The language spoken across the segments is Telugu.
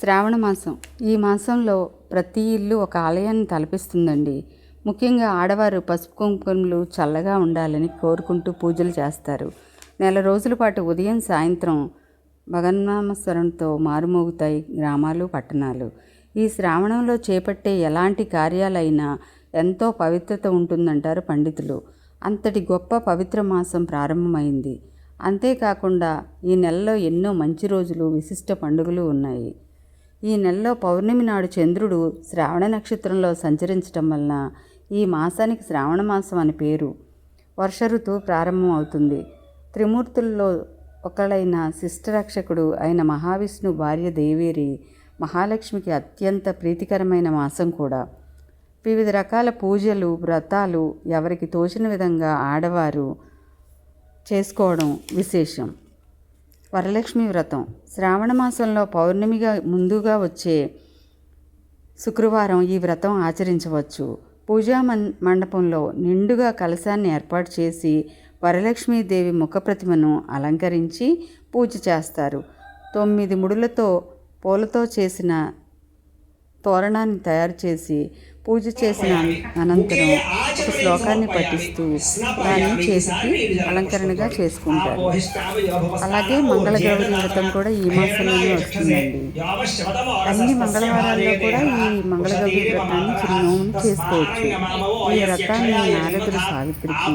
శ్రావణ మాసం. ఈ మాసంలో ప్రతి ఇల్లు ఒక ఆలయాన్ని తలపిస్తుందండి. ముఖ్యంగా ఆడవారు పసుపు కుంకుమలు చల్లగా ఉండాలని కోరుకుంటూ పూజలు చేస్తారు. నెల రోజుల పాటు ఉదయం సాయంత్రం భగన్నామస్వరంతో మారుమోగుతాయి గ్రామాలు పట్టణాలు. ఈ శ్రావణంలో చేపట్టే ఎలాంటి కార్యాలైనా ఎంతో పవిత్రత ఉంటుందంటారు పండితులు. అంతటి గొప్ప పవిత్ర మాసం ప్రారంభమైంది. అంతేకాకుండా ఈ నెలలో ఎన్నో మంచి రోజులు విశిష్ట పండుగలు ఉన్నాయి. ఈ నెలలో పౌర్ణమి నాడు చంద్రుడు శ్రావణ నక్షత్రంలో సంచరించటం వలన ఈ మాసానికి శ్రావణ మాసం అని పేరు. వర్ష ఋతువు ప్రారంభం అవుతుంది. త్రిమూర్తుల్లో ఒకళ్ళైన శిష్టరక్షకుడు అయిన మహావిష్ణు భార్య దేవేరి మహాలక్ష్మికి అత్యంత ప్రీతికరమైన మాసం కూడా. వివిధ రకాల పూజలు వ్రతాలు ఎవరికి తోచిన విధంగా ఆడవారు చేసుకోవడం విశేషం. వరలక్ష్మి వ్రతం. శ్రావణ మాసంలో పౌర్ణమిగా ముందుగా వచ్చే శుక్రవారం ఈ వ్రతం ఆచరించవచ్చు. పూజా మన్ మండపంలో నిండుగా కలశాన్ని ఏర్పాటు చేసి వరలక్ష్మీదేవి ముఖప్రతిమను అలంకరించి పూజ చేస్తారు. తొమ్మిది ముడులతో పూలతో చేసిన తోరణాన్ని తయారు చేసి పూజ చేసిన అనంతరం ఒక శ్లోకాన్ని పఠిస్తూ దాన్ని చేతికి అలంకరణగా చేసుకుంటారు. అలాగే మంగళగౌరి వ్రతం కూడా ఈ మాసంలోనే వస్తుందండి. అన్ని మంగళవారాల్లో కూడా ఈ మంగళగౌరి వ్రతాన్ని చిరునవ్వును చేసుకోవచ్చు. ఈ వ్రతాన్ని నారదుడు సావిత్రికి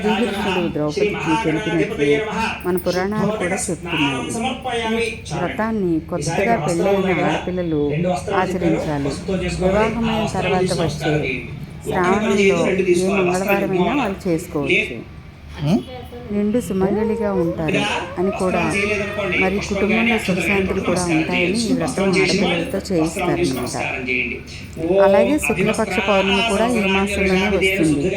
శ్రీకృష్ణుడు ద్రౌపదికి తెలిపినట్లు మన పురాణాలు కూడా చెప్తున్నాయి. వ్రతాన్ని కొత్తగా పెళ్ళైన ఆడపిల్లలు ఆచరించాలి. వివాహమైన తర్వాత వచ్చే శ్రావణంలో ఏ మంగళవారమైనా వాళ్ళు చేసుకోవచ్చు. నిండు సుమంగళిగా ఉంటారు అని కూడా మరి కుటుంబంలో సుఖశాంతులు కూడా ఉంటాయని ఈ వ్రతం ఆడపిల్లలతో చేయిస్తారనమాట అలాగే శుక్లపక్ష పౌర్ణమి కూడా ఈ మాసంలోనే వస్తుంది.